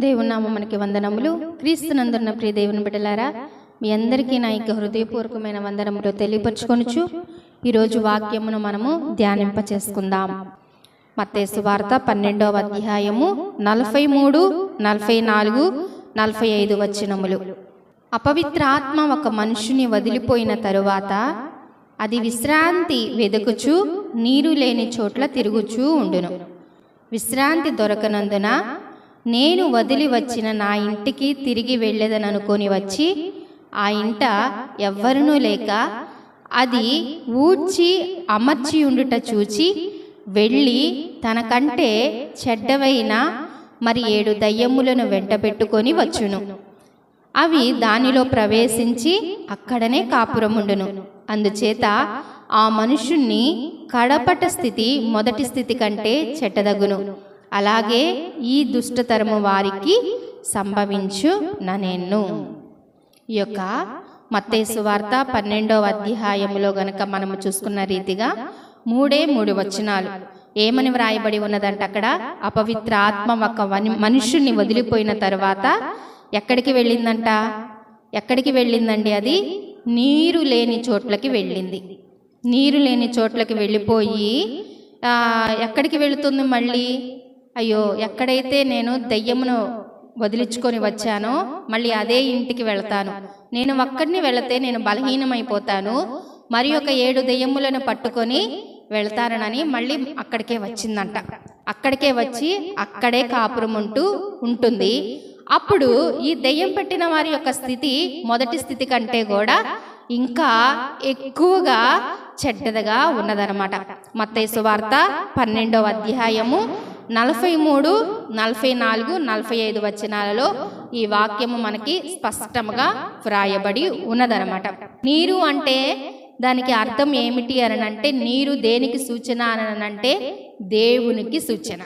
దేవునామ మనకి వందనములు. క్రీస్తునందున్న ప్రియ దేవుని బిడ్డలారా మీ అందరికీ నా యొక్క హృదయపూర్వకమైన వందనములు తెలియపరచుకొనుచు ఈరోజు వాక్యమును మనము ధ్యానింప చేసుకుందాం మత్తేసు వార్త పన్నెండవ అధ్యాయము నలభై మూడు నలభై నాలుగు నలభై ఐదు వచనములు. అపవిత్ర ఆత్మ ఒక మనుషుని వదిలిపోయిన తరువాత అది విశ్రాంతి వెదకుచు నీరు లేని చోట్ల తిరుగుచూ ఉండును. విశ్రాంతి దొరకనందున నేను వదిలి వచ్చిన నా ఇంటికి తిరిగి వెళ్ళేదననుకొని వచ్చి ఆ ఇంట ఎవ్వరునూ లేక అది ఊడ్చి అమర్చి ఉండుట చూచి వెళ్ళి తనకంటే చెడ్డవైన మరి ఏడు దయ్యములను వెంటబెట్టుకొని వచ్చును. అవి దానిలో ప్రవేశించి అక్కడనే కాపురముండును. అందుచేత ఆ మనుషుణ్ణి కడపట స్థితి మొదటి స్థితి కంటే చెట్టదగును అలాగే ఈ దుష్టతరము వారికి సంభవించు నేను ఈ యొక్క మత్తేసు వార్త పన్నెండవ అధ్యాయములో గనక మనము చూసుకున్న రీతిగా మూడే మూడు వచనాలు. ఏమని వ్రాయబడి ఉన్నదంట అక్కడ అపవిత్ర ఆత్మ ఒక వని- వదిలిపోయిన తర్వాత ఎక్కడికి వెళ్ళిందంట? ఎక్కడికి వెళ్ళిందండి అది? నీరు లేని చోట్లకి వెళ్ళింది. నీరు లేని చోట్లకి వెళ్ళిపోయి ఎక్కడికి వెళుతుంది మళ్ళీ? అయ్యో ఎక్కడైతే నేను దయ్యమును వదిలించుకొని వచ్చానో మళ్ళీ అదే ఇంటికి వెళ్తాను. నేను ఒక్కడిని వెళితే నేను బలహీనమైపోతాను. మరి ఒక ఏడు దెయ్యములను పట్టుకొని వెళ్తానని మళ్ళీ అక్కడికే వచ్చిందంట. అక్కడికే వచ్చి అక్కడే కాపురం ఉంటూ ఉంటుంది. అప్పుడు ఈ దెయ్యం పెట్టిన వారి యొక్క స్థితి మొదటి స్థితి కంటే కూడా ఇంకా ఎక్కువగా చెడ్డదిగా ఉన్నదనమాట మత్తయి వార్త పన్నెండవ అధ్యాయము నలభై మూడు నలభై నాలుగు నలభై ఐదు వచనాలలో ఈ వాక్యము మనకి స్పష్టంగా వ్రాయబడి ఉన్నదనమాట నీరు అంటే దానికి అర్థం ఏమిటి అని అంటే నీరు దేనికి సూచన అని అంటే దేవునికి సూచన.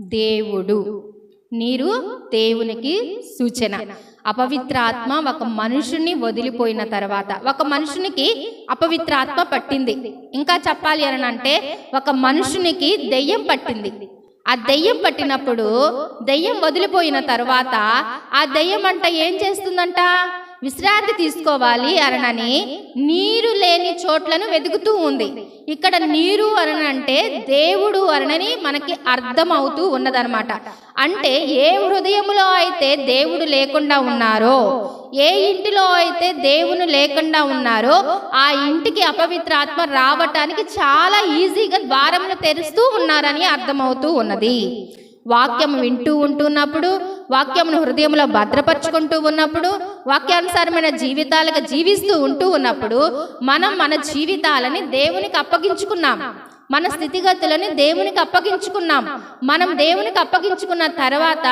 దేవుడు. నీరు దేవునికి సూచన. అపవిత్ర ఆత్మ ఒక మనుషుని వదిలిపోయిన తర్వాత ఒక మనుషునికి అపవిత్ర ఆత్మ పట్టింది. ఇంకా చెప్పాలి అని అంటే ఒక మనుషునికి దెయ్యం పట్టింది. ఆ దెయ్యం పట్టినప్పుడు దెయ్యం వదిలిపోయిన తర్వాత ఆ దెయ్యం అంట ఏం చేస్తుందంట? విశ్రాంతి తీసుకోవాలి అనని నీరు లేని చోట్లను వెతుకుతూ ఉంది. ఇక్కడ నీరు అననంటే దేవుడు అనని మనకి అర్థం అవుతూ ఉన్నదనమాట అంటే ఏ హృదయములో అయితే దేవుడు లేకుండా ఉన్నారో ఏ ఇంటిలో అయితే దేవుని లేకుండా ఉన్నారో ఆ ఇంటికి అపవిత్ర ఆత్మ రావటానికి చాలా ఈజీగా ద్వారములు తెరుస్తూ ఉన్నారని అర్థమవుతూ ఉన్నది. వాక్యం వింటూ ఉంటున్నప్పుడు వాక్యమును హృదయంలో భద్రపరుచుకుంటూ ఉన్నప్పుడు వాక్యానుసారమైన జీవితాలుగా జీవిస్తూ ఉంటూ ఉన్నప్పుడు మనం మన జీవితాలని దేవునికి అప్పగించుకున్నాం. మన స్థితిగతులని దేవునికి అప్పగించుకున్నాం. మనం దేవునికి అప్పగించుకున్న తర్వాత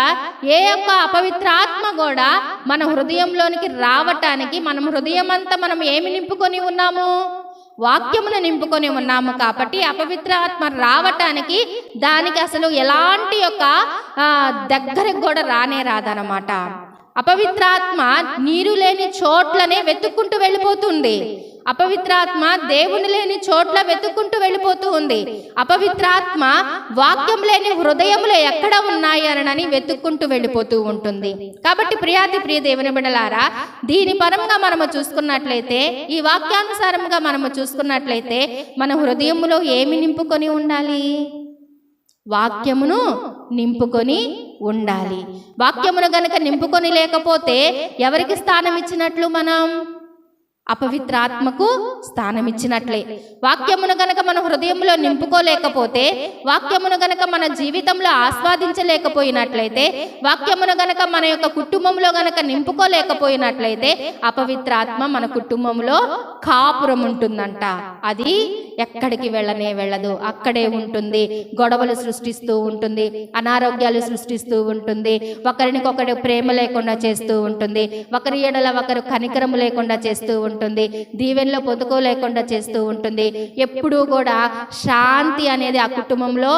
ఏ యొక్క అపవిత్ర ఆత్మ కూడా మన హృదయంలోనికి రావటానికి మనం హృదయం అంతా మనం ఏమి నింపుకొని ఉన్నాము? వాక్యమును నింపుకొని ఉన్నాము కాబట్టి అపవిత్ర ఆత్మ రావటానికి దానికి అసలు ఎలాంటి యొక్క ఆ, దగ్గరకు కూడా రానే రాదనమాట అపవిత్రాత్మ నీరు లేని చోట్లనే వెతుక్కుంటూ వెళ్ళిపోతుంది. అపవిత్రాత్మ దేవుని లేని చోట్ల వెతుక్కుంటూ వెళ్ళిపోతూ ఉంది. అపవిత్రాత్మ వాక్యం లేని హృదయములో ఎక్కడ ఉన్నాయనని వెతుక్కుంటూ వెళ్ళిపోతూ ఉంటుంది. కాబట్టి ప్రియాతి ప్రియ దేవుని బిడలారా దీని పరంగా మనము చూసుకున్నట్లయితే ఈ వాక్యానుసారంగా మనము చూసుకున్నట్లయితే మన హృదయములో ఏమి నింపుకొని ఉండాలి? వాక్యమును నింపుకొని ఉండాలి. వాక్యమును గనక నింపుకొని లేకపోతే ఎవరికి స్థానం ఇచ్చినట్లు మనం? అపవిత్రాత్మకు స్థానమిచ్చినట్లే. వాక్యమును గనక మన హృదయంలో నింపుకోలేకపోతే వాక్యమును గనక మన జీవితంలో ఆస్వాదించలేకపోయినట్లయితే వాక్యమును గనక మన యొక్క కుటుంబంలో గనక నింపుకోలేకపోయినట్లయితే అపవిత్రాత్మ మన కుటుంబంలో కాపురం ఉంటుందంట అది ఎక్కడికి వెళ్ళనే వెళ్ళదు. అక్కడే ఉంటుంది. గొడవలు సృష్టిస్తూ ఉంటుంది. అనారోగ్యాలు సృష్టిస్తూ ఉంటుంది. ఒకరినికొకరు ప్రేమ లేకుండా చేస్తూ ఉంటుంది. ఒకరి ఎడల ఒకరు కనికరము లేకుండా చేస్తూ ఉంటుంది. ఉంటుంది. దీవెనలో పొందుకోలేకుండా చేస్తూ ఉంటుంది. ఎప్పుడూ కూడా శాంతి అనేది ఆ కుటుంబంలో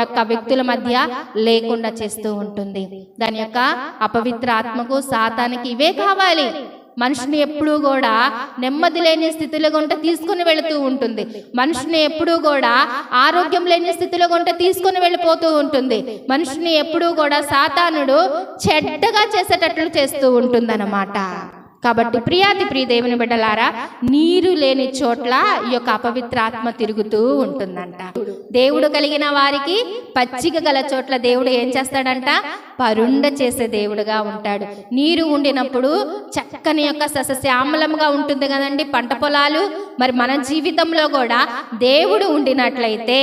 యొక్క వ్యక్తుల మధ్య లేకుండా చేస్తూ ఉంటుంది. దాని యొక్క అపవిత్ర ఆత్మకు సాతానికి ఇవే కావాలి. మనిషిని ఎప్పుడూ కూడా నెమ్మది లేని స్థితిలో గుంట తీసుకుని వెళుతూ ఉంటుంది. మనిషిని ఎప్పుడూ కూడా ఆరోగ్యం లేని స్థితిలో గుంట తీసుకుని వెళ్ళిపోతూ ఉంటుంది. మనిషిని ఎప్పుడూ కూడా సాతానుడు చెడ్డగా చేసేటట్లు చేస్తూ ఉంటుందన్నమాట. కాబట్టి ప్రియాతి ప్రియ దేవుని బిడ్డలారా నీరు లేని చోట్ల ఈ యొక్క అపవిత్ర ఆత్మ తిరుగుతూ ఉంటుందంట. దేవుడు కలిగిన వారికి పచ్చిక గల చోట్ల దేవుడు ఏం చేస్తాడంట? పరుండ చేసే దేవుడుగా ఉంటాడు. నీరు ఉండినప్పుడు చక్కని యొక్క సస్యశ్యామలంగా ఉంటుంది కదండి పంట పొలాలు. మరి మన జీవితంలో కూడా దేవుడు ఉండినట్లయితే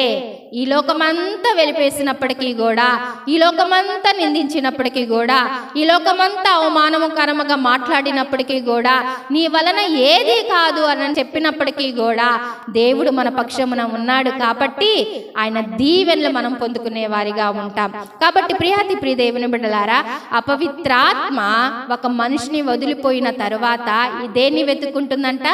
ఈ లోకమంతా వెలిపేసినప్పటికీ కూడా ఈ లోకమంతా నిందించినప్పటికీ కూడా ఈ లోకమంతా అవమానకరముగా మాట్లాడినప్పటికీ కూడా నీ వలన ఏది కాదు అని చెప్పినప్పటికీ కూడా దేవుడు మన పక్షమున ఉన్నాడు కాబట్టి ఆయన దీవెనలు మనం పొందుకునే వారిగా ఉంటాం. కాబట్టి ప్రియాతి ప్రియ దేవుని బిడ్డలారా అపవిత్రాత్మ ఒక మనిషిని వదిలిపోయిన తరువాత దేన్ని వెతుక్కుంటుందంట?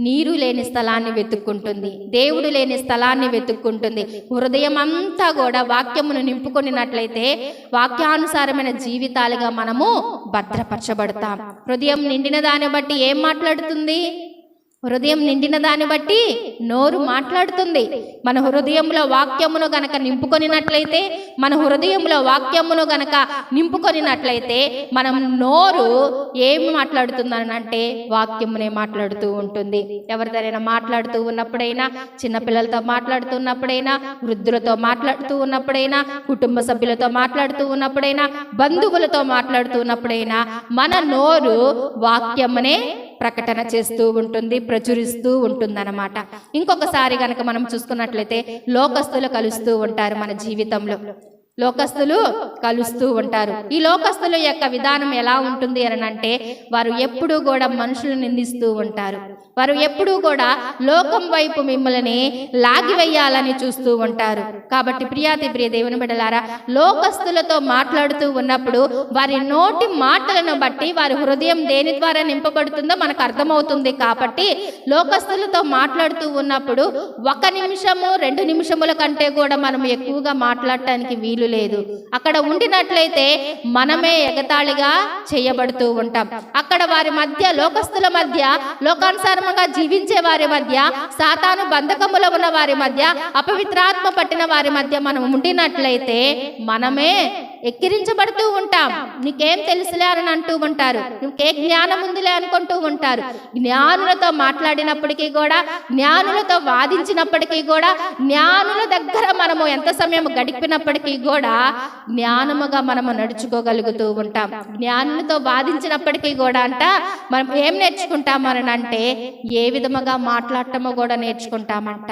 నీరు లేని స్థలాన్ని వెతుక్కుంటుంది దేవుడు లేని స్థలాన్ని వెతుక్కుంటుంది. హృదయం అంతా కూడా వాక్యమును నింపుకొనినట్లయితే వాక్యానుసారమైన జీవితాలుగా మనము భద్రపరచబడతాం. హృదయం నిండిన దాన్ని బట్టి ఏం మాట్లాడుతుంది? హృదయం నిండిన దాన్ని బట్టి నోరు మాట్లాడుతుంది. మన హృదయంలో వాక్యమును గనక నింపుకొనినట్లయితే మన హృదయంలో వాక్యమును గనక నింపుకొనినట్లయితే మనం నోరు ఏమి మాట్లాడుతుందని అంటే వాక్యమునే మాట్లాడుతూ ఉంటుంది. ఎవరిదైనా మాట్లాడుతూ ఉన్నప్పుడైనా చిన్నపిల్లలతో మాట్లాడుతున్నప్పుడైనా వృద్ధులతో మాట్లాడుతూ ఉన్నప్పుడైనా కుటుంబ సభ్యులతో మాట్లాడుతూ ఉన్నప్పుడైనా బంధువులతో మాట్లాడుతూ ఉన్నప్పుడైనా మన నోరు వాక్యమునే ప్రకటన చేస్తూ ఉంటుంది. ప్రచురిస్తూ ఉంటుందన్నమాట. ఇంకొకసారి కనుక మనం చూసుకున్నట్లయితే లోకస్తులు కలుస్తూ ఉంటారు మన జీవితంలో. లోకస్తులు కలుస్తూ ఉంటారు. ఈ లోకస్తుల యొక్క విధానం ఎలా ఉంటుంది అని అంటే వారు ఎప్పుడూ కూడా మనుషులు నిందిస్తూ ఉంటారు. వారు ఎప్పుడూ కూడా లోకం వైపు మిమ్మల్ని లాగివేయాలని చూస్తూ ఉంటారు. కాబట్టి ప్రియాతి ప్రియ దేవుని బిడ్డలారా లోకస్తులతో మాట్లాడుతూ ఉన్నప్పుడు వారి నోటి మాటలను బట్టి వారి హృదయం దేని ద్వారా నింపబడుతుందో మనకు అర్థమవుతుంది. కాబట్టి లోకస్తులతో మాట్లాడుతూ ఉన్నప్పుడు ఒక నిమిషము రెండు నిమిషముల కంటే కూడా మనం ఎక్కువగా మాట్లాడటానికి వీలు లేదు. అక్కడ ఉండినట్లయితే మనమే ఎగతాళిగా చేయబడుతూ ఉంటాం. అక్కడ వారి మధ్య లోకస్తుల మధ్య లోకానుసారంగా జీవించే వారి మధ్య సాతాను బంధకములో ఉన్న వారి మధ్య అపవిత్రాత్మ పట్టిన వారి మధ్య మనం ఉండినట్లయితే మనమే ఎక్కిరించబడుతూ ఉంటాం. నీకేం తెలుసులే అని అంటూ ఉంటారు. నీకే జ్ఞానం ఉందిలే అనుకుంటూ ఉంటారు. జ్ఞానులతో మాట్లాడినప్పటికీ కూడా జ్ఞానులతో వాదించినప్పటికీ కూడా జ్ఞానుల దగ్గర మనము ఎంత సమయం గడిపినప్పటికీ కూడా జ్ఞానముగా మనము నడుచుకోగలుగుతూ ఉంటాం. జ్ఞానులతో వాదించినప్పటికీ కూడా అంట మనం ఏం నేర్చుకుంటామని అంటే ఏ విధముగా మాట్లాడటమో కూడా నేర్చుకుంటామంట.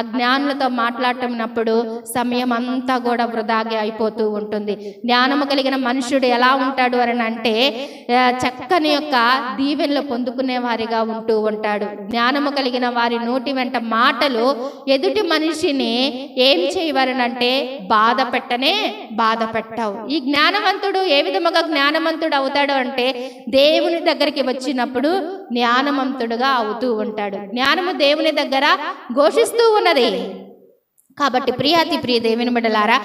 అజ్ఞానులతో మాట్లాడటప్పుడు సమయం అంతా కూడా వృధాగా అయిపోతూ ఉంటుంది. జ్ఞానము కలిగిన మనుషుడు ఎలా ఉంటాడు అని అంటే చక్కని యొక్క దీవెనలు పొందుకునే వారిగా ఉంటూ ఉంటాడు. జ్ఞానము కలిగిన వారి నోటి వెంట మాటలు ఎదుటి మనిషిని ఏం చేయవరనంటే బాధ పెట్టనే బాధ పెట్టావు ఈ జ్ఞానవంతుడు ఏ విధముగా జ్ఞానవంతుడు అవుతాడు అంటే దేవుని దగ్గరికి వచ్చినప్పుడు జ్ఞానవంతుడుగా అవుతూ ఉంటాడు. జ్ఞానము దేవుని దగ్గర ఘోషిస్తూ ఉన్నది కాబట్టి ప్రియాతి ప్రియ దేవుని బిడ్డలారా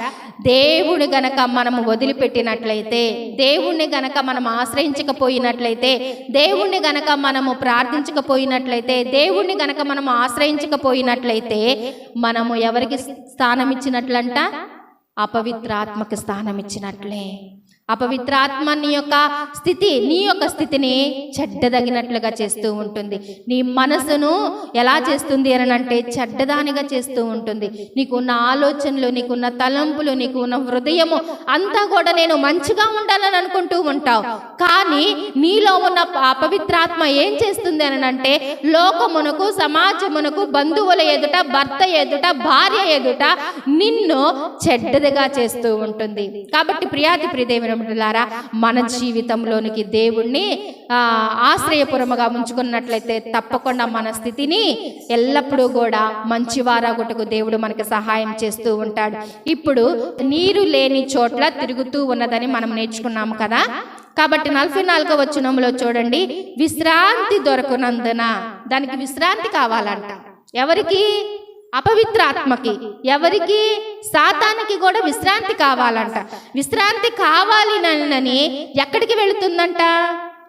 దేవుని గనక మనము వదిలిపెట్టినట్లయితే దేవుణ్ణి గనక మనం ఆశ్రయించకపోయినట్లయితే దేవుణ్ణి గనక మనము ప్రార్థించకపోయినట్లయితే దేవుణ్ణి గనక మనము ఆశ్రయించకపోయినట్లయితే మనము ఎవరికి స్థానం ఇచ్చినట్లంట అపవిత్రాత్మకి స్థానం ఇచ్చినట్లే అపవిత్రాత్మ నీ యొక్క స్థితి నీ యొక్క స్థితిని చెడ్డదగినట్లుగా చేస్తూ ఉంటుంది. నీ మనసును ఎలా చేస్తుంది అని అంటే చెడ్డదానిగా చేస్తూ ఉంటుంది. నీకున్న ఆలోచనలు నీకున్న తలంపులు నీకున్న హృదయము అంతా కూడా నేను మంచిగా ఉండాలని అనుకుంటూ ఉంటావు. కానీ నీలో ఉన్న అపవిత్రాత్మ ఏం చేస్తుంది అని అంటే లోకమునకు సమాజమునకు బంధువుల ఎదుట భర్త ఎదుట భార్య ఎదుట నిన్ను చెడ్డదిగా చేస్తూ ఉంటుంది. కాబట్టి ప్రియాతి ప్రియదేవుని ప్రియములారా మన జీవితంలోనికి దేవుణ్ణి ఆశ్రయపురముగా ఉంచుకున్నట్లయితే తప్పకుండా మన స్థితిని ఎల్లప్పుడూ కూడా మంచివారాగుటకు దేవుడు మనకి సహాయం చేస్తూ ఉంటాడు. ఇప్పుడు నీరు లేని చోట్ల తిరుగుతూ ఉన్నదని మనం నేర్చుకున్నాము కదా? కాబట్టి నలభై నాలుగో వచనంలో చూడండి. విశ్రాంతి దొరకనందున దానికి విశ్రాంతి కావాలంట. ఎవరికి? అపవిత్రాత్మకి. ఎవరికి? సాతానికి కూడా విశ్రాంతి కావాలంట. విశ్రాంతి కావాలి నని ఎక్కడికి వెళుతుందంట?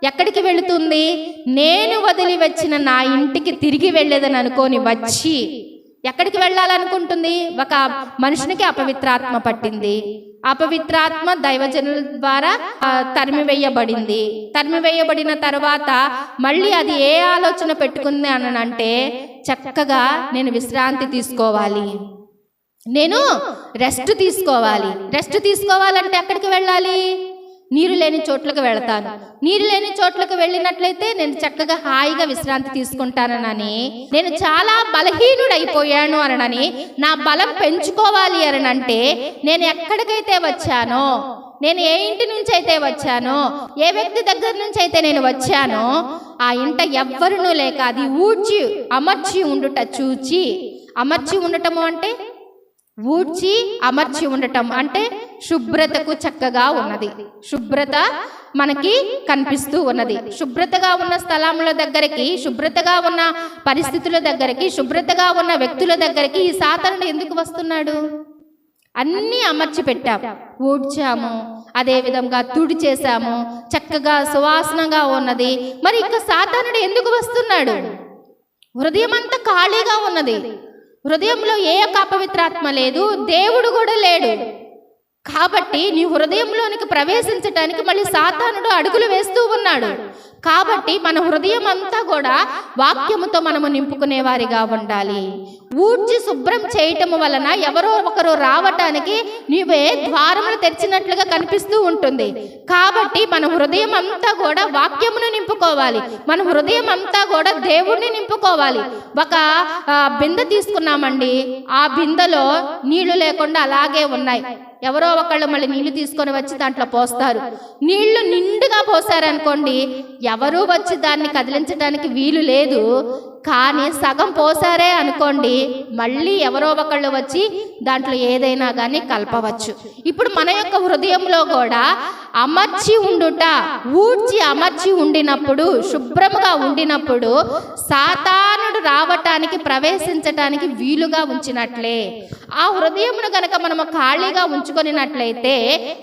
ఎక్కడికి వెళుతుంది? నేను వదిలి వచ్చిన నా ఇంటికి తిరిగి వెళ్ళేదని అనుకోని వచ్చి ఎక్కడికి వెళ్ళాలనుకుంటుంది? ఒక మనుషునికి అపవిత్రాత్మ పట్టింది. అపవిత్రాత్మ దైవజనుల ద్వారా తరిమివేయబడింది. తరిమివేయబడిన తర్వాత మళ్ళీ అది ఏ ఆలోచన పెట్టుకుంది అని అంటే చక్కగా నేను విశ్రాంతి తీసుకోవాలి. నేను రెస్ట్ తీసుకోవాలి. రెస్ట్ తీసుకోవాలంటే ఎక్కడికి వెళ్ళాలి? నీరు లేని చోట్లకు వెళతాను. నీరు లేని చోట్లకు వెళ్ళినట్లయితే నేను చక్కగా హాయిగా విశ్రాంతి తీసుకుంటానని నేను చాలా బలహీనుడైపోయాను అనని నా బలం పెంచుకోవాలి అని అంటే నేను ఎక్కడికైతే వచ్చానో నేను ఏ ఇంటి నుంచి అయితే వచ్చానో ఏ వ్యక్తి దగ్గర నుంచి అయితే నేను వచ్చానో ఆ ఇంట ఎవ్వరునూ లేక అది ఊడ్చి అమర్చి ఉండుట చూచి అమర్చి ఉండటము అంటే ఊడ్చి అమర్చి ఉండటం అంటే శుభ్రతకు చక్కగా ఉన్నది. శుభ్రత మనకి కనిపిస్తూ ఉన్నది. శుభ్రతగా ఉన్న స్థలముల దగ్గరికి శుభ్రతగా ఉన్న పరిస్థితుల దగ్గరికి శుభ్రతగా ఉన్న వ్యక్తుల దగ్గరికి ఈ సాతనుడు ఎందుకు వస్తున్నాడు? అన్నీ అమర్చి పెట్టాం ఊడ్చాము అదే విధంగా తుడి చేశాము చక్కగా సువాసనగా ఉన్నది. మరి ఇక సాతానుడు ఎందుకు వస్తున్నాడు? హృదయం అంతా ఖాళీగా ఉన్నది. హృదయంలో ఏ యొక్క అపవిత్రాత్మ లేదు దేవుడు కూడా లేడు. కాబట్టి నీ హృదయంలోనికి ప్రవేశించటానికి మళ్ళీ సాతానుడు అడుగులు వేస్తూ ఉన్నాడు. కాబట్టి మన హృదయం అంతా కూడా వాక్యముతో మనము నింపుకునే వారిగా ఉండాలి. ఊడ్చి శుభ్రం చేయటం వలన ఎవరో ఒకరు రావటానికి నీవే ద్వారములు తెరిచినట్లుగా కనిపిస్తూ ఉంటుంది. కాబట్టి మన హృదయం అంతా కూడా వాక్యమును నింపుకోవాలి. మన హృదయం అంతా కూడా దేవుణ్ణి నింపుకోవాలి. ఒక బిందె తీసుకున్నామండి. ఆ బిందెలో నీళ్ళు లేకుండా అలాగే ఉన్నాయి. ఎవరో ఒకళ్ళు మళ్ళీ నీళ్ళు తీసుకొని వచ్చి దాంట్లో పోస్తారు. నీళ్ళు నిండుగా పోసారనుకోండి ఎవరూ వచ్చి దాన్ని కదిలించడానికి వీలు లేదు. కానీ సగం పోసారే అనుకోండి మళ్ళీ ఎవరో ఒకళ్ళు వచ్చి దాంట్లో ఏదైనా కానీ కలపవచ్చు. ఇప్పుడు మన యొక్క హృదయంలో కూడా అమర్చి ఉండుట ఊడ్చి అమర్చి ఉండినప్పుడు శుభ్రముగా ఉండినప్పుడు సాతానుడు రావటానికి ప్రవేశించటానికి వీలుగా ఉంచినట్లే. ఆ హృదయమును గనక మనము ఖాళీగా ఉంచుకొనినట్లయితే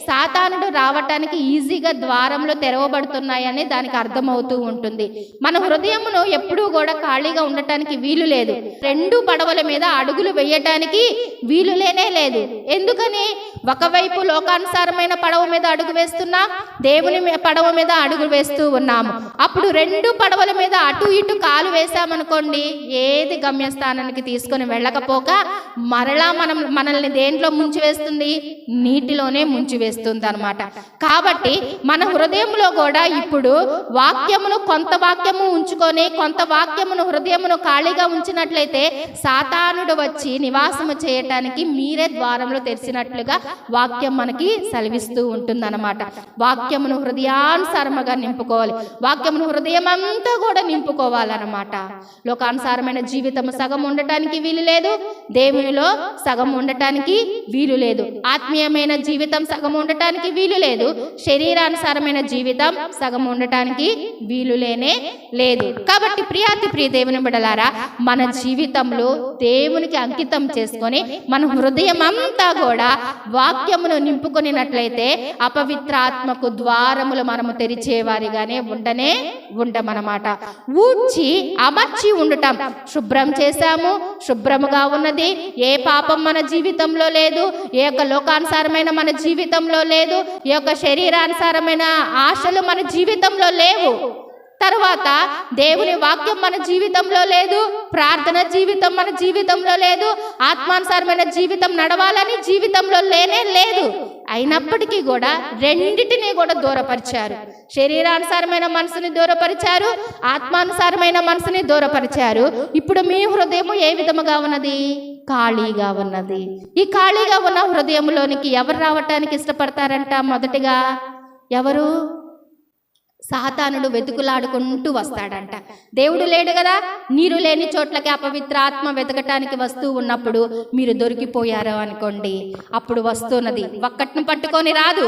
సాతానుడు రావటానికి ఈజీగా ద్వారంలో తెరవబడుతున్నాయని దానికి అర్థమవుతూ ఉంటుంది. మన హృదయమును ఎప్పుడూ కూడా ఖాళీగా ఉండటానికి వీలు లేదు. రెండు పడవల మీద అడుగులు వేయటానికి వీలు లేనే లేదు. ఎందుకని? ఒకవైపు లోకానుసారమైన పడవ మీద అడుగు వేస్తున్నా దేవుని పడవ మీద అడుగు వేస్తూ ఉన్నాము. అప్పుడు రెండు పడవల మీద అటు ఇటు కాలు వేసామనుకోండి ఏది గమ్యస్థానానికి తీసుకొని వెళ్ళకపోక మరలా మనం మనల్ని దేంట్లో ముంచివేస్తుంది నీటిలోనే ముంచి వేస్తుంది అనమాట కాబట్టి మన హృదయంలో కూడా ఇప్పుడు వాక్యమును కొంత వాక్యము ఉంచుకొని కొంత వాక్యమును హృదయమును ఖాళీగా ఉంచినట్లయితే సాతానుడు వచ్చి నివాసము చేయటానికి మీరే ద్వారంలో తెరిచినట్లుగా వాక్యం మనకి సెలవిస్తూ ఉంటుందన్నమాట. వాక్యమును హృదయానుసారముగా నింపుకోవాలి. వాక్యమును హృదయం అంతా కూడా నింపుకోవాలన్నమాట. లోకానుసారమైన జీవితం సగం ఉండటానికి వీలు లేదు. దేవునిలో సగం ఉండటానికి వీలు లేదు. ఆత్మీయమైన జీవితం సగం ఉండటానికి వీలు లేదు. శరీరానుసారమైన జీవితం సగం ఉండటానికి వీలు లేనే లేదు. కాబట్టి ప్రియాతి ప్రియ దేవుని బిడలారా మన జీవితంలో దేవునికి అంకితం చేసుకొని మన హృదయం అంతా కూడా వాక్యమును నింపుకొనినట్లయితే అపవిత్రాత్మకు ద్వారములు మనము తెరిచేవారిగానే ఉండనే ఉండమన్నమాట. ఊడ్చి అమర్చి ఉండటం. శుభ్రం చేశాము శుభ్రముగా ఉన్నది. ఏ పాపం మన జీవితంలో లేదు. ఏ యొక్క లోకానుసారమైన మన జీవితంలో లేదు. ఈ యొక్క శరీరానుసారమైన ఆశలు మన జీవితంలో లేవు. తర్వాత దేవుని వాక్యం మన జీవితంలో లేదు. ప్రార్థన జీవితం మన జీవితంలో లేదు. ఆత్మానుసారమైన జీవితం నడవాలని జీవితంలో లేనే లేదు. అయినప్పటికీ కూడా రెండింటినీ కూడా దూరపరిచారు. శరీరానుసారమైన మనసుని దూరపరిచారు. ఆత్మానుసారమైన మనసుని దూరపరిచారు. ఇప్పుడు మీ హృదయం ఏ విధముగా ఉన్నది? ఖాళీగా ఉన్నది. ఈ ఖాళీగా ఉన్న హృదయంలోనికి ఎవరు రావటానికి ఇష్టపడతారంట? మొదటిగా ఎవరు? సాతానుడు వెతుకులాడుకుంటూ వస్తాడంట. దేవుడు లేడు కదా? నీరు లేని చోట్లకి అపవిత్ర ఆత్మ వెతకటానికి వస్తూ ఉన్నప్పుడు మీరు దొరికిపోయారు అనుకోండి. అప్పుడు వస్తున్నది ఒక్కటిని పట్టుకొని రాదు.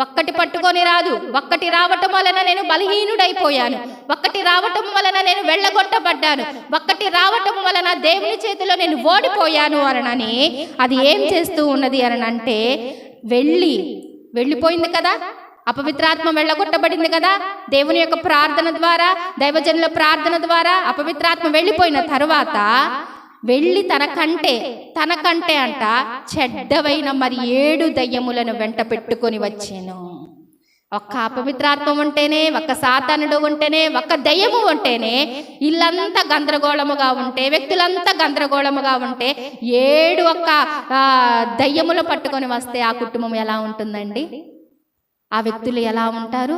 ఒక్కటి పట్టుకొని రాదు. ఒక్కటి రావటం వలన నేను బలహీనుడైపోయాను. ఒక్కటి రావటం వలన నేను వెళ్ళగొట్టబడ్డాను. ఒక్కటి రావటం వలన దేవుని చేతిలో నేను ఓడిపోయాను అనని అది ఏం చేస్తూ ఉన్నది అనంటే వెళ్ళి వెళ్ళిపోయింది కదా? అపవిత్రాత్మ వెళ్ళగొట్టబడింది కదా? దేవుని యొక్క ప్రార్థన ద్వారా దైవజనుల ప్రార్థన ద్వారా అపవిత్రాత్మ వెళ్ళిపోయిన తర్వాత వెళ్ళి తనకంటే తనకంటే అంట చెడ్డవైన మరి ఏడు దయ్యములను వెంట పెట్టుకొని వచ్చాను. ఒక్క అపవిత్రాత్మ ఉంటేనే ఒక్క సాతానుడు ఉంటేనే ఒక్క దయ్యము ఉంటేనే ఇల్లంతా గందరగోళముగా ఉంటే వ్యక్తులంతా గందరగోళముగా ఉంటే ఏడు ఒక్క దయ్యములు పట్టుకొని వస్తే ఆ కుటుంబం ఎలా ఉంటుందండి? ఆ వ్యక్తులు ఎలా ఉంటారు?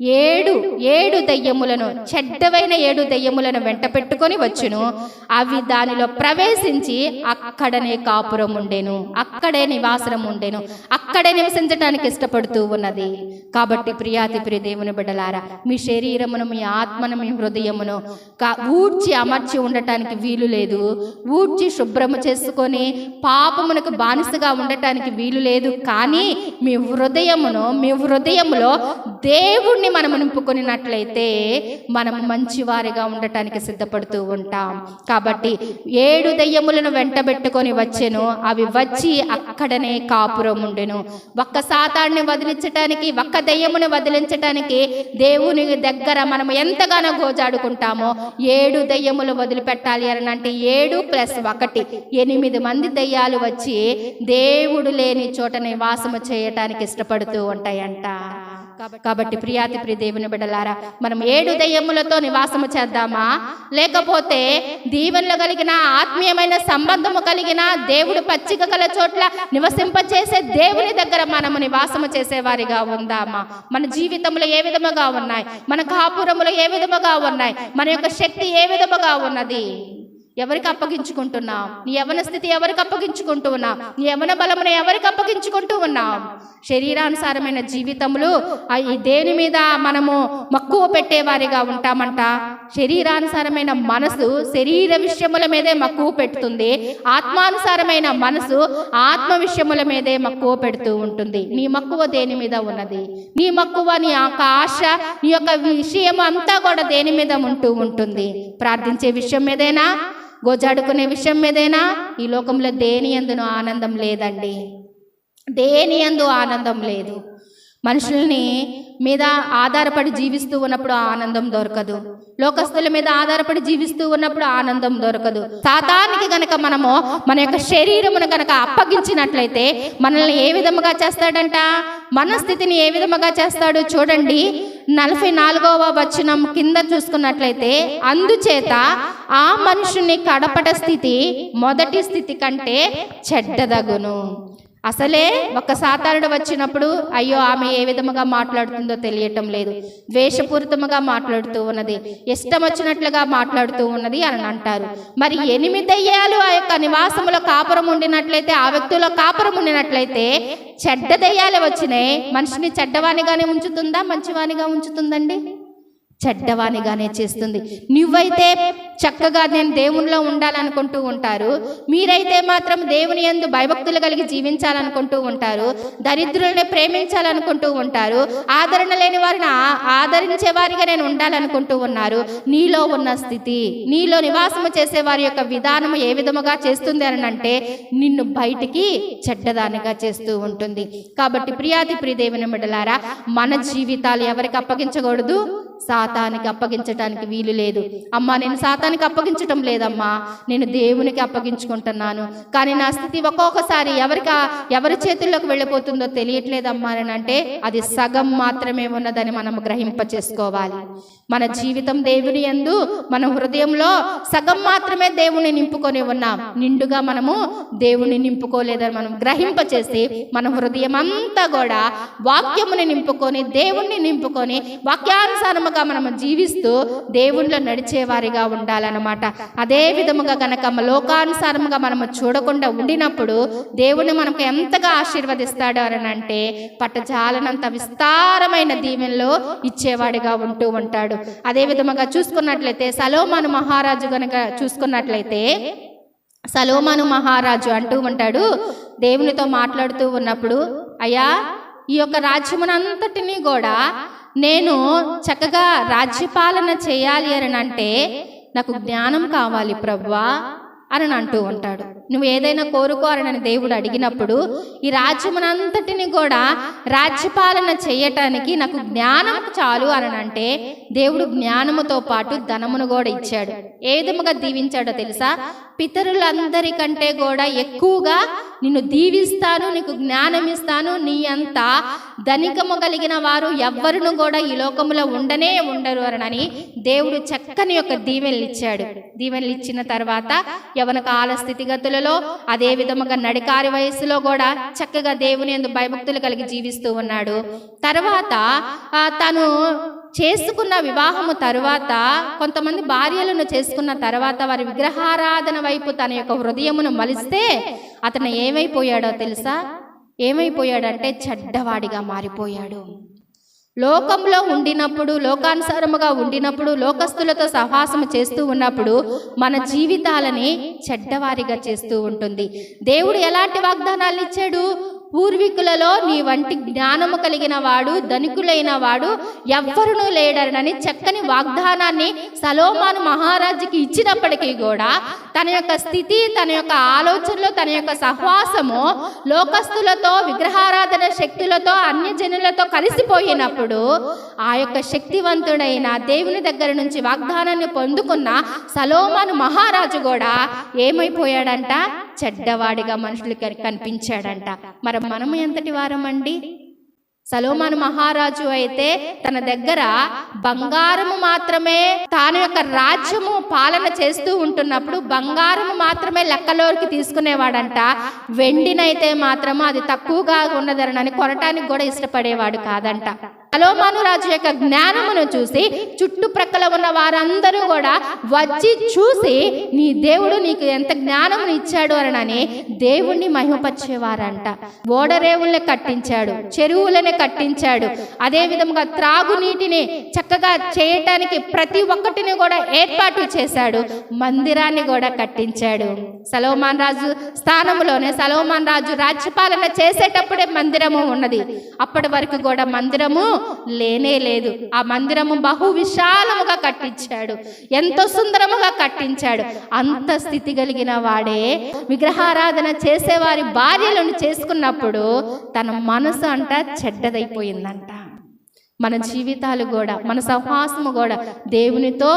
ఏడు ఏడు దయ్యములను చెడ్డవైన ఏడు దయ్యములను వెంట పెట్టుకొని వచ్చును. అవి దానిలో ప్రవేశించి అక్కడనే కాపురం ఉండేను అక్కడే నివాసనం ఉండేను అక్కడే నివసించడానికి ఇష్టపడుతూ ఉన్నది. కాబట్టి ప్రియాతి ప్రియ దేవుని బిడ్డలారా మీ శరీరమును మీ ఆత్మను మీ హృదయమును కా- ఊడ్చి అమర్చి ఉండటానికి వీలు లేదు. ఊడ్చి శుభ్రము చేసుకొని పాపమునకు బానిసగా ఉండటానికి వీలు లేదు. కానీ మీ హృదయమును మీ హృదయములో దేవుణ్ణి మనం నింపుకొనినట్లయితే మనం మంచివారిగా ఉండటానికి సిద్ధపడుతూ ఉంటాం. కాబట్టి ఏడు దయ్యములను వెంటబెట్టుకొని వచ్చెను. అవి వచ్చి అక్కడనే కాపురం ఉండెను. ఒక్క సాతాన్ని వదిలించటానికి ఒక్క దయ్యమును వదిలించటానికి దేవుని దగ్గర మనం ఎంతగానో గోజాడుకుంటామో ఏడు దయ్యములు వదిలిపెట్టాలి అని అంటే ఏడు ప్లస్ ఒకటి. ఎనిమిది మంది దయ్యాలు వచ్చి దేవుడు లేని చోట నివాసము చేయటానికి ఇష్టపడుతూ ఉంటాయంట. కాబట్టి ప్రియాతి ప్రియ దేవుని బిడ్డలారా మనం ఏడు దయ్యములతో నివాసము చేద్దామా? లేకపోతే దీవెనలు కలిగిన ఆత్మీయమైన సంబంధము కలిగిన దేవుడు పచ్చిక గల చోట్ల నివసింపచేసే దేవుని దగ్గర మనము నివాసము చేసేవారిగా ఉందామా? మన జీవితంలో ఏ విధముగా ఉన్నాయి? మన కాపురములు ఏ విధముగా ఉన్నాయి? మన యొక్క శక్తి ఏ విధముగా ఉన్నది? ఎవరికి అప్పగించుకుంటున్నాం? నీ యవన స్థితి ఎవరికి అప్పగించుకుంటూ ఉన్నాం? నీ యవన బలమును ఎవరికి అప్పగించుకుంటూ ఉన్నాం? శరీరానుసారమైన జీవితములు దేని మీద మనము మక్కువ పెట్టేవారిగా ఉంటామంట? శరీరానుసారమైన మనసు శరీర విషయముల మీదే మక్కువ పెడుతుంది. ఆత్మానుసారమైన మనసు ఆత్మ విషయముల మీదే మక్కువ పెడుతూ ఉంటుంది. నీ మక్కువ దేని మీద ఉన్నది? నీ మక్కువ నీ యొక్క ఆశ నీ యొక్క విషయం అంతా కూడా దేని మీద ఉంటూ ఉంటుంది. ప్రార్థించే విషయం మీదేనా గోజాడుకునే విషయం మీదేనా ఈ లోకంలో దేని ఎందును ఆనందం లేదండి. దేని ఎందు ఆనందం లేదు. మనుషుల్ని మీద ఆధారపడి జీవిస్తూ ఉన్నప్పుడు ఆనందం దొరకదు. లోకస్తుల మీద ఆధారపడి జీవిస్తూ ఉన్నప్పుడు ఆనందం దొరకదు. సాతానికి గనక మనము మన యొక్క శరీరమును గనక అప్పగించినట్లయితే మనల్ని ఏ విధముగా చేస్తాడంట? మన స్థితిని ఏ విధముగా చేస్తాడు? చూడండి. నలభై నాలుగవ వచనం కింద చూసుకున్నట్లయితే అందుచేత ఆ మనుషుని కడపట స్థితి మొదటి స్థితి కంటే చెడ్డదగును. అసలే ఒక సాతానుడు వచ్చినప్పుడు అయ్యో ఆమె ఏ విధముగా మాట్లాడుతుందో తెలియటం లేదు. ద్వేషపూరితముగా మాట్లాడుతూ ఉన్నది. ఇష్టం వచ్చినట్లుగా మాట్లాడుతూ ఉన్నది అని అంటారు. మరి ఎనిమిదయ్యాలు ఆ యొక్క నివాసములో కాపురం ఉండినట్లయితే ఆ వ్యక్తిలో కాపురం ఉండినట్లయితే చెడ్డ దయ్యాలు వచ్చినాయి. మనిషిని చెడ్డవానిగానే ఉంచుతుందా? మంచివానిగా ఉంచుతుందండి? చెడ్డవానిగానే చేస్తుంది. నువ్వైతే చక్కగా నేను దేవునిలో ఉండాలనుకుంటూ ఉంటారు. మీరైతే మాత్రం దేవుని యందు భయభక్తులు కలిగి జీవించాలనుకుంటూ ఉంటారు. దరిద్రుల్ని ప్రేమించాలనుకుంటూ ఉంటారు. ఆదరణ లేని వారిని ఆదరించే వారిగా నేను ఉండాలనుకుంటూ ఉన్నారు. నీలో ఉన్న స్థితి నీలో నివాసము చేసే వారి యొక్క విధానము ఏ విధముగా చేస్తుంది అని అంటే నిన్ను బయటికి చెడ్డదానిగా చేస్తూ ఉంటుంది. కాబట్టి ప్రియాతి ప్రియదేవుని మిడలారా మన జీవితాలు ఎవరికి అప్పగించకూడదు? సాతానికి అప్పగించటానికి వీలు లేదు. అమ్మా నేను సాతానికి అప్పగించటం లేదమ్మా. నేను దేవునికి అప్పగించుకుంటున్నాను. కానీ నా స్థితి ఒక్కొక్కసారి ఎవరికి ఎవరి చేతుల్లోకి వెళ్ళిపోతుందో తెలియట్లేదమ్మా అని అంటే అది సగం మాత్రమే ఉన్నదని మనం గ్రహింప చేసుకోవాలి మన జీవితం దేవుని యందు మన హృదయంలో సగం మాత్రమే దేవుని నింపుకొని ఉన్నాం. నిండుగా మనము దేవుని నింపుకోలేదని మనం గ్రహింప చేసి మన హృదయం అంతా కూడా వాక్యముని నింపుకొని దేవుణ్ణి నింపుకొని వాక్యానుసారం విధముగా మనము జీవిస్తూ దేవుణ్ణిలో నడిచేవారిగా ఉండాలన్నమాట. అదే విధముగా గనక లోకానుసారముగా మనము చూడకుండా ఉండినప్పుడు దేవుని మనకు ఎంతగా ఆశీర్వదిస్తాడు అని అంటే పట్టజాలనంత విస్తారమైన దీవెనలో ఇచ్చేవాడిగా ఉంటూ ఉంటాడు. అదే విధముగా చూసుకున్నట్లయితే సలోమాను మహారాజు గనక చూసుకున్నట్లయితే సలోమాను మహారాజు అంటూ ఉంటాడు దేవునితో మాట్లాడుతూ ఉన్నప్పుడు అయ్యా ఈ యొక్క రాజ్యమునంతటినీ కూడా నేను చక్కగా రాజ్యపాలన చేయాలి అని అంటే నాకు జ్ఞానం కావాలి ప్రవ్వా అని అంటూ ఉంటాడు. నువ్వు ఏదైనా కోరుకోవాలని దేవుడు అడిగినప్పుడు ఈ రాజ్యమునంతటిని కూడా రాజ్యపాలన చేయటానికి నాకు జ్ఞానం చాలు అని అంటే దేవుడు జ్ఞానముతో పాటు ధనమును కూడా ఇచ్చాడు. ఏ విధముగా దీవించాడో తెలుసా? పితరులందరికంటే కూడా ఎక్కువగా నిన్ను దీవిస్తాను నీకు జ్ఞానం ఇస్తాను నీ అంత ధనికము కలిగిన వారు ఎవ్వరును కూడా ఈ లోకములో ఉండనే ఉండరు అనని దేవుడు చక్కని యొక్క దీవెనలు ఇచ్చాడు. దీవెనలు ఇచ్చిన తర్వాత యవన కాల స్థితిగతులలో అదే విధముగా నడికారి వయసులో కూడా చక్కగా దేవుని ఎందు భయభక్తులు కలిగి జీవిస్తూ ఉన్నాడు. తర్వాత తను చేసుకున్న వివాహము తరువాత కొంతమంది భార్యలను చేసుకున్న తర్వాత వారి విగ్రహారాధన వైపు తన యొక్క హృదయమును మలిస్తే అతను ఏమైపోయాడో తెలుసా? ఏమైపోయాడంటే చెడ్డవాడిగా మారిపోయాడు. లోకంలో ఉండినప్పుడు లోకానుసారముగా ఉండినప్పుడు లోకస్తులతో సహాసము చేస్తూ ఉన్నప్పుడు మన జీవితాలని చెడ్డవారిగా చేస్తూ ఉంటుంది. దేవుడు ఎలాంటి వాగ్దానాలు ఇచ్చాడు? పూర్వీకులలో నీ వంటి జ్ఞానము కలిగిన వాడు ధనికులైన వాడు ఎవ్వరునూ లేడనని చక్కని వాగ్దానాన్ని సలోమాను మహారాజుకి ఇచ్చినప్పటికీ కూడా తన యొక్క స్థితి తన యొక్క ఆలోచనలు తన యొక్క సహవాసము లోకస్తులతో విగ్రహారాధన శక్తులతో అన్యజనులతో కలిసిపోయినప్పుడు ఆ యొక్క శక్తివంతుడైన దేవుని దగ్గర నుంచి వాగ్దానాన్ని పొందుకున్న సలోమాను మహారాజు కూడా ఏమైపోయాడంట? చెడ్డవాడిగా మనుషులకి కనిపించాడంట. మరి మనం ఎంతటి వారమండి సలోమాను మహారాజు అయితే తన దగ్గర బంగారము మాత్రమే తాను యొక్క రాజ్యము పాలన చేస్తూ ఉంటున్నప్పుడు బంగారము మాత్రమే లెక్కలోకి తీసుకునేవాడంట. వెండినైతే మాత్రము అది తక్కువగా ఉన్నదనని కొనటానికి కూడా ఇష్టపడేవాడు కాదంట. సలోమాను రాజు యొక్క జ్ఞానమును చూసి చుట్టుప్రక్కల ఉన్న వారందరూ కూడా వచ్చి చూసి నీ దేవుడు నీకు ఎంత జ్ఞానమును ఇచ్చాడు అనని దేవుణ్ణి మహిమపరిచేవారంట. ఓడరేవుల్ని కట్టించాడు చెరువులని కట్టించాడు. అదే విధముగా త్రాగునీటిని చక్కగా చేయటానికి ప్రతి ఒక్కటిని కూడా ఏర్పాటు చేశాడు. మందిరాన్ని కూడా కట్టించాడు. సలోమాన్ రాజు స్థానంలోనే సలోమాన్ రాజు రాజ్యపాలన చేసేటప్పుడే మందిరము ఉన్నది. అప్పటి వరకు కూడా మందిరము లేనే లేదు. ఆ మందిరము బహు విశాలముగా కట్టించాడు. ఎంతో సుందరముగా కట్టించాడు. అంత స్థితి కలిగిన వాడే విగ్రహారాధన చేసేవారి భార్యలను చేసుకున్నప్పుడు తన మనసు అంట చెడ్డదైపోయిందంట. మన జీవితాలు కూడా మన సహవాసము కూడా దేవునితో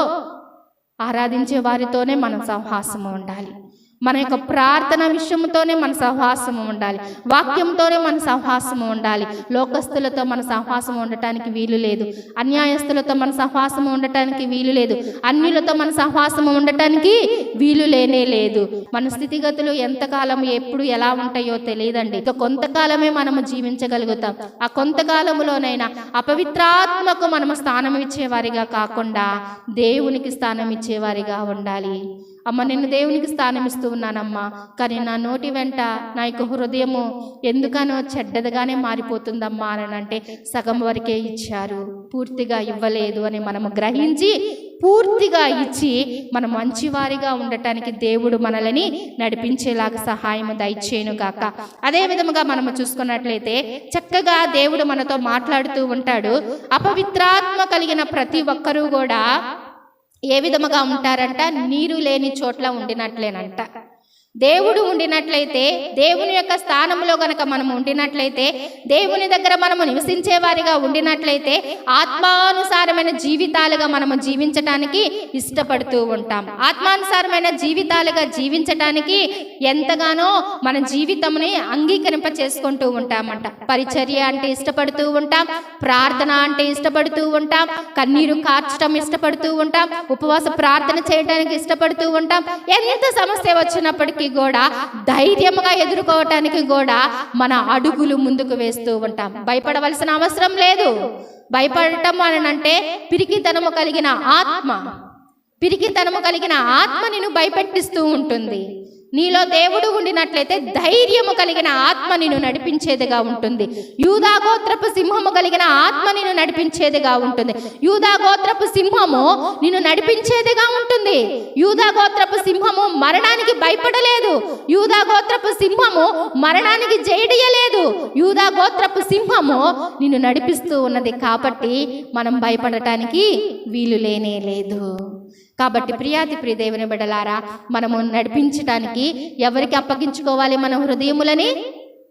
ఆరాధించే వారితోనే మన సహవాసము ఉండాలి. మన యొక్క ప్రార్థన విషయంతోనే మన సహవాసము ఉండాలి. వాక్యంతోనే మన సహవాసము ఉండాలి. లోకస్తులతో మన సహవాసం ఉండటానికి వీలు లేదు. అన్యాయస్తులతో మన సహవాసము ఉండటానికి వీలు లేదు. అన్యులతో మన సహవాసము ఉండటానికి వీలు లేనే లేదు. మన స్థితిగతులు ఎంతకాలం ఎప్పుడు ఎలా ఉంటాయో తెలియదండి. ఇక కొంతకాలమే మనము జీవించగలుగుతాం. ఆ కొంతకాలములోనైనా అపవిత్రాత్మకు మనము స్థానం ఇచ్చేవారిగా కాకుండా దేవునికి స్థానం ఇచ్చేవారిగా ఉండాలి. అమ్మ నేను దేవునికి స్థానం ఇస్తూ ఉన్నానమ్మా. కానీ నా నోటి వెంట నా యొక్క హృదయము ఎందుకనో చెడ్డదిగానే మారిపోతుందమ్మా అని అంటే సగం వరకే ఇచ్చారు. పూర్తిగా ఇవ్వలేదు అని మనము గ్రహించి పూర్తిగా ఇచ్చి మనం మంచివారిగా ఉండటానికి దేవుడు మనల్ని నడిపించేలాగా సహాయం దయచేయను గాక. అదే విధముగా మనము చూసుకున్నట్లయితే చక్కగా దేవుడు మనతో మాట్లాడుతూ ఉంటాడు. అపవిత్రాత్మ కలిగిన ప్రతి ఒక్కరూ కూడా ఏ విధముగా ఉంటారంట? నీరు లేని చోట్ల ఉండినట్లేనంట. దేవుడు ఉండినట్లయితే దేవుని యొక్క స్థానంలో గనక మనం ఉండినట్లయితే దేవుని దగ్గర మనము నివసించే వారిగా ఉండినట్లయితే ఆత్మానుసారమైన జీవితాలుగా మనము జీవించటానికి ఇష్టపడుతూ ఉంటాం. ఆత్మానుసారమైన జీవితాలుగా జీవించటానికి ఎంతగానో మన జీవితముని అంగీకరింప చేసుకుంటూ ఉంటామంట. పరిచర్య అంటే ఇష్టపడుతూ ఉంటాం ప్రార్థన అంటే ఇష్టపడుతూ ఉంటాం కన్నీరు కార్చడం ఇష్టపడుతూ ఉంటాం ఉపవాస ప్రార్థన చేయడానికి ఇష్టపడుతూ ఉంటాం. ఎంత సమస్య వచ్చినప్పటికీ కూడా ధైర్యంగా ఎదుర్కోవటానికి కూడా మన అడుగులు ముందుకు వేస్తూ ఉంటాం. భయపడవలసిన అవసరం లేదు. భయపడటం అని అంటే పిరికితనము కలిగిన ఆత్మ. పిరికితనము కలిగిన ఆత్మ నిన్ను భయపెట్టిస్తూ ఉంటుంది. నీలో దేవుడు ఉండినట్లయితే ధైర్యము కలిగిన ఆత్మ నిన్ను నడిపించేదిగా ఉంటుంది. యూదా గోత్రపు సింహము కలిగిన ఆత్మ నిన్ను నడిపించేదిగా ఉంటుంది. యూదా గోత్రపు సింహము నిన్ను నడిపించేదిగా ఉంటుంది. యూదా గోత్రపు సింహము మరణానికి భయపడలేదు. యూదా గోత్రపు సింహము మరణానికి జయడియలేదు యూదా గోత్రపు సింహము నిన్ను నడిపిస్తూ ఉన్నది కాబట్టి మనం భయపడటానికి వీలు లేనే లేదు. కాబట్టి ప్రియాతి ప్రియ దేవుని బిడలారా మనము నడిపించటానికి ఎవరికి అప్పగించుకోవాలి మన హృదయములని?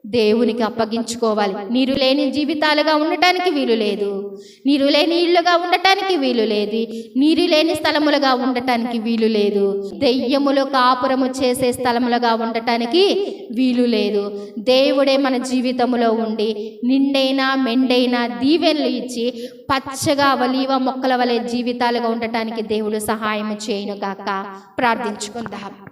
దేవునికి అప్పగించుకోవాలి. నీరు లేని జీవితాలుగా ఉండటానికి వీలు లేదు. నీరు లేని ఇళ్ళుగా ఉండటానికి వీలు లేదు. నీరు లేని స్థలములుగా ఉండటానికి వీలు లేదు. దెయ్యములు కాపురము చేసే స్థలములుగా ఉండటానికి వీలు లేదు. దేవుడే మన జీవితములో ఉండి నిండైన మెండైన దీవెనలు ఇచ్చి పచ్చగా వలీవ మొక్కల వలె జీవితాలుగా ఉండటానికి దేవుడు సహాయం చేయను గాక ప్రార్థించుకుందాం.